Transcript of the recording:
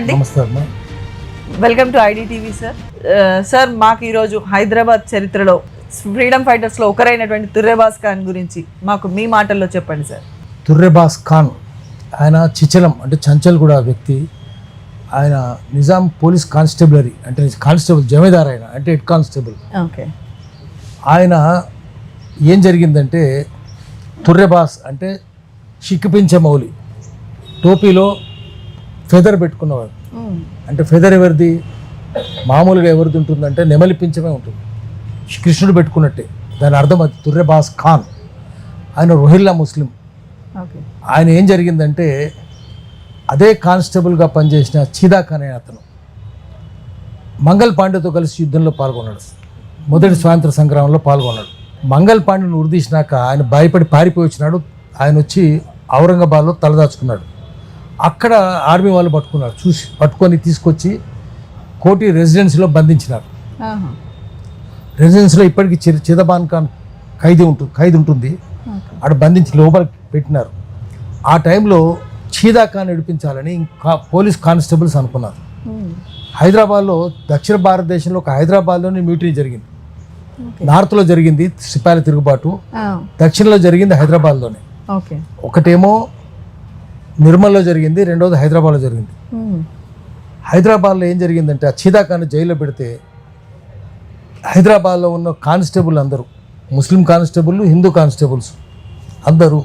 అండి నమస్తే అమ్మా. Welcome to ID TV sir sir మాకు ఈరోజు హైదరాబాద్ చరిత్రలో ఫ్రీడమ్ ఫైటర్స్లో ఒకరైనటువంటి తుర్రేబాస్ ఖాన్ గురించి మాకు మీ మాటల్లో చెప్పండి సార్ తుర్రెబాస్ ఖాన్ ఆయన చిచలం అంటే చంచల్గూడ వ్యక్తి. ఆయన నిజాం పోలీస్ కానిస్టేబులరీ అంటే కానిస్టేబుల్ జమీదార్ ఆయన అంటే హెడ్ కానిస్టేబుల్. ఓకే ఆయన ఏం జరిగిందంటే తుర్రెబాస్ అంటే చిక్కిపించే మౌలి. టోపీలో ఫెదర్ పెట్టుకున్నవాడు అంటే ఫెదర్ ఎవరిది? మామూలుగా ఎవరిది ఉంటుందంటే నెమలి పించమే ఉంటుంది. కృష్ణుడు పెట్టుకున్నట్టే. దాని అర్థం అది తుర్రెబాస్ ఖాన్. ఆయన రోహిల్లా ముస్లిం. ఆయన ఏం జరిగిందంటే అదే కానిస్టేబుల్గా పనిచేసిన చీదా ఖాన్ అనే అతను మంగల్ పాండేతో కలిసి యుద్ధంలో పాల్గొన్నాడు. మొదటి స్వాతంత్ర సంగ్రామంలో పాల్గొన్నాడు. మంగల్ పాండేను ఉరిదీసినాక ఆయన భయపడి పారిపోయి వచ్చినాడు. ఆయన వచ్చి ఔరంగాబాద్లో తలదాచుకున్నాడు. అక్కడ ఆర్మీ వాళ్ళు పట్టుకున్నారు. చూసి పట్టుకొని తీసుకొచ్చి కోటి రెసిడెన్సీలో బంధించినారు. రెసిడెన్సీలో ఇప్పటికీ చిదబాన్ ఖాన్ ఖైదీ ఉంటుంది ఖైదీ ఉంటుంది. ఆడ బంధించి లోపల పెట్టినారు. ఆ టైంలో చీదా ఖాన్ నడిపించాలని ఇంకా పోలీస్ కానిస్టేబుల్స్ అనుకున్నారు. హైదరాబాద్లో దక్షిణ భారతదేశంలో ఒక హైదరాబాద్లోనే మ్యూటరీ జరిగింది. నార్త్లో జరిగింది సిపాయిల తిరుగుబాటు. దక్షిణలో జరిగింది హైదరాబాద్లోనే. ఒకటేమో నిర్మల్లో జరిగింది రెండోది హైదరాబాద్లో జరిగింది. హైదరాబాద్లో ఏం జరిగిందంటే ఆ చీదా ఖాన్ జైల్లో పెడితే హైదరాబాద్లో ఉన్న కానిస్టేబుల్ అందరూ ముస్లిం కానిస్టేబుల్ హిందూ కానిస్టేబుల్స్ అందరూ